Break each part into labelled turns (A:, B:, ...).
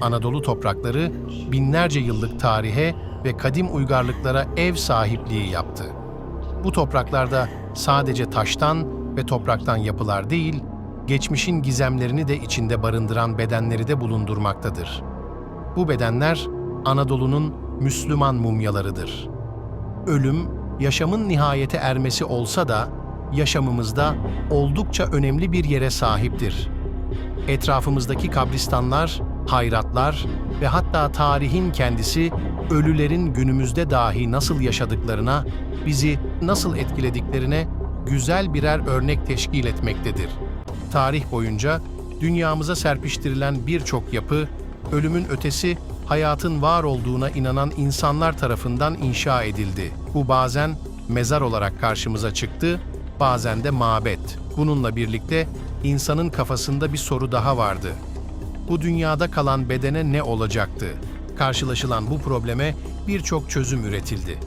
A: Anadolu toprakları binlerce yıllık tarihe ve kadim uygarlıklara ev sahipliği yaptı. Bu topraklarda sadece taştan ve topraktan yapılar değil, geçmişin gizemlerini de içinde barındıran bedenleri de bulundurmaktadır. Bu bedenler Anadolu'nun Müslüman mumyalarıdır. Ölüm, yaşamın nihayete ermesi olsa da yaşamımızda oldukça önemli bir yere sahiptir. Etrafımızdaki kabristanlar, hayratlar ve hatta tarihin kendisi ölülerin günümüzde dahi nasıl yaşadıklarına, bizi nasıl etkilediklerine güzel birer örnek teşkil etmektedir. Tarih boyunca dünyamıza serpiştirilen birçok yapı, ölümün ötesi hayatın var olduğuna inanan insanlar tarafından inşa edildi. Bu bazen mezar olarak karşımıza çıktı, bazen de mabet. Bununla birlikte insanın kafasında bir soru daha vardı. Bu dünyada kalan bedene ne olacaktı? Karşılaşılan bu probleme birçok çözüm üretildi.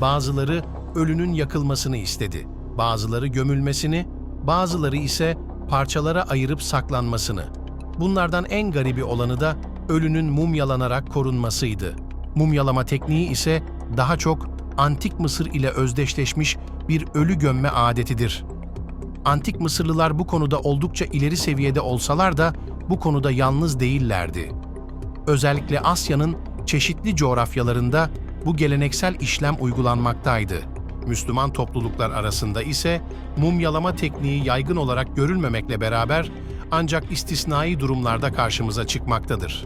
A: Bazıları ölünün yakılmasını istedi. Bazıları gömülmesini, bazıları ise parçalara ayırıp saklanmasını. Bunlardan en garibi olanı da ölünün mumyalanarak korunmasıydı. Mumyalama tekniği ise daha çok antik Mısır ile özdeşleşmiş bir ölü gömme adetidir. Antik Mısırlılar bu konuda oldukça ileri seviyede olsalar da bu konuda yalnız değillerdi. Özellikle Asya'nın çeşitli coğrafyalarında bu geleneksel işlem uygulanmaktaydı. Müslüman topluluklar arasında ise mumyalama tekniği yaygın olarak görülmemekle beraber ancak istisnai durumlarda karşımıza çıkmaktadır.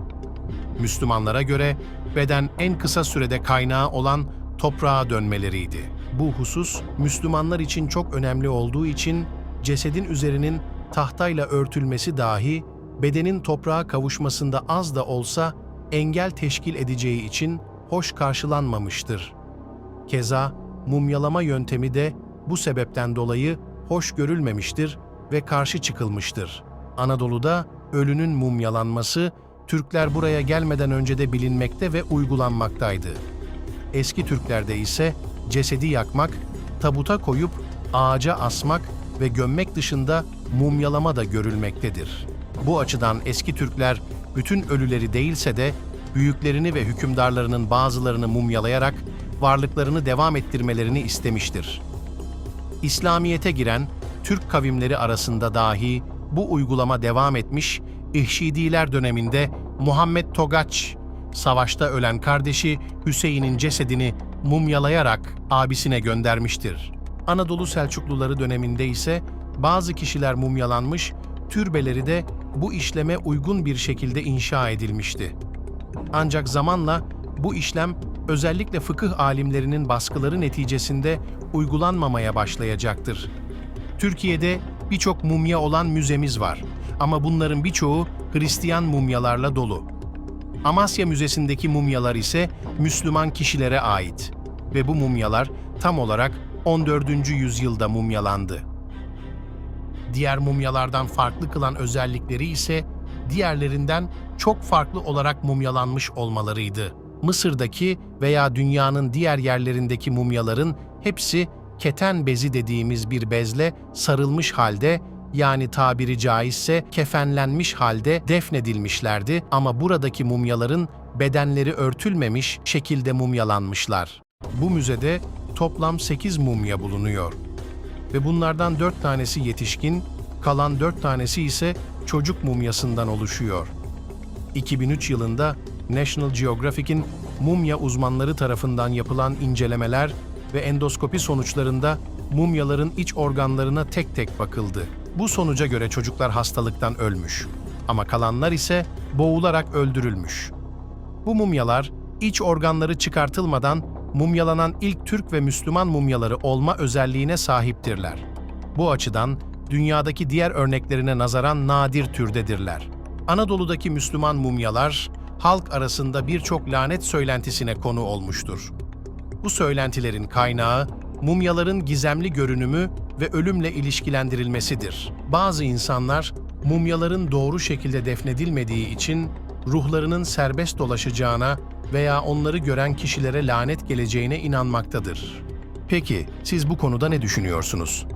A: Müslümanlara göre beden en kısa sürede kaynağı olan toprağa dönmeleriydi. Bu husus Müslümanlar için çok önemli olduğu için cesedin üzerinin tahtayla örtülmesi dahi bedenin toprağa kavuşmasında az da olsa engel teşkil edeceği için hoş karşılanmamıştır. Keza mumyalama yöntemi de bu sebepten dolayı hoş görülmemiştir ve karşı çıkılmıştır. Anadolu'da ölünün mumyalanması Türkler buraya gelmeden önce de bilinmekte ve uygulanmaktaydı. Eski Türklerde ise cesedi yakmak, tabuta koyup ağaca asmak ve gömmek dışında mumyalama da görülmektedir. Bu açıdan eski Türkler bütün ölüleri değilse de büyüklerini ve hükümdarlarının bazılarını mumyalayarak varlıklarını devam ettirmelerini istemiştir. İslamiyete giren Türk kavimleri arasında dahi bu uygulama devam etmiş, İhşidiler döneminde Muhammed Togaç, savaşta ölen kardeşi Hüseyin'in cesedini mumyalayarak abisine göndermiştir. Anadolu Selçukluları döneminde ise bazı kişiler mumyalanmış, türbeleri de bu işleme uygun bir şekilde inşa edilmişti. Ancak zamanla bu işlem özellikle fıkıh alimlerinin baskıları neticesinde uygulanmamaya başlayacaktır. Türkiye'de birçok mumya olan müzemiz var ama bunların birçoğu Hristiyan mumyalarla dolu. Amasya Müzesi'ndeki mumyalar ise Müslüman kişilere ait ve bu mumyalar tam olarak 14. yüzyılda mumyalandı. Diğer mumyalardan farklı kılan özellikleri ise diğerlerinden çok farklı olarak mumyalanmış olmalarıydı. Mısır'daki veya dünyanın diğer yerlerindeki mumyaların hepsi keten bezi dediğimiz bir bezle sarılmış halde yani tabiri caizse kefenlenmiş halde defnedilmişlerdi ama buradaki mumyaların bedenleri örtülmemiş şekilde mumyalanmışlar. Bu müzede toplam 8 mumya bulunuyor ve bunlardan 4 tanesi yetişkin, kalan 4 tanesi ise çocuk mumyasından oluşuyor. 2003 yılında National Geographic'in mumya uzmanları tarafından yapılan incelemeler ve endoskopi sonuçlarında mumyaların iç organlarına tek tek bakıldı. Bu sonuca göre çocuklar hastalıktan ölmüş ama kalanlar ise boğularak öldürülmüş. Bu mumyalar iç organları çıkartılmadan mumyalanan ilk Türk ve Müslüman mumyaları olma özelliğine sahiptirler. Bu açıdan dünyadaki diğer örneklerine nazaran nadir türdedirler. Anadolu'daki Müslüman mumyalar halk arasında birçok lanet söylentisine konu olmuştur. Bu söylentilerin kaynağı mumyaların gizemli görünümü ve ölümle ilişkilendirilmesidir. Bazı insanlar mumyaların doğru şekilde defnedilmediği için ruhlarının serbest dolaşacağına veya onları gören kişilere lanet geleceğine inanmaktadır. Peki siz bu konuda ne düşünüyorsunuz?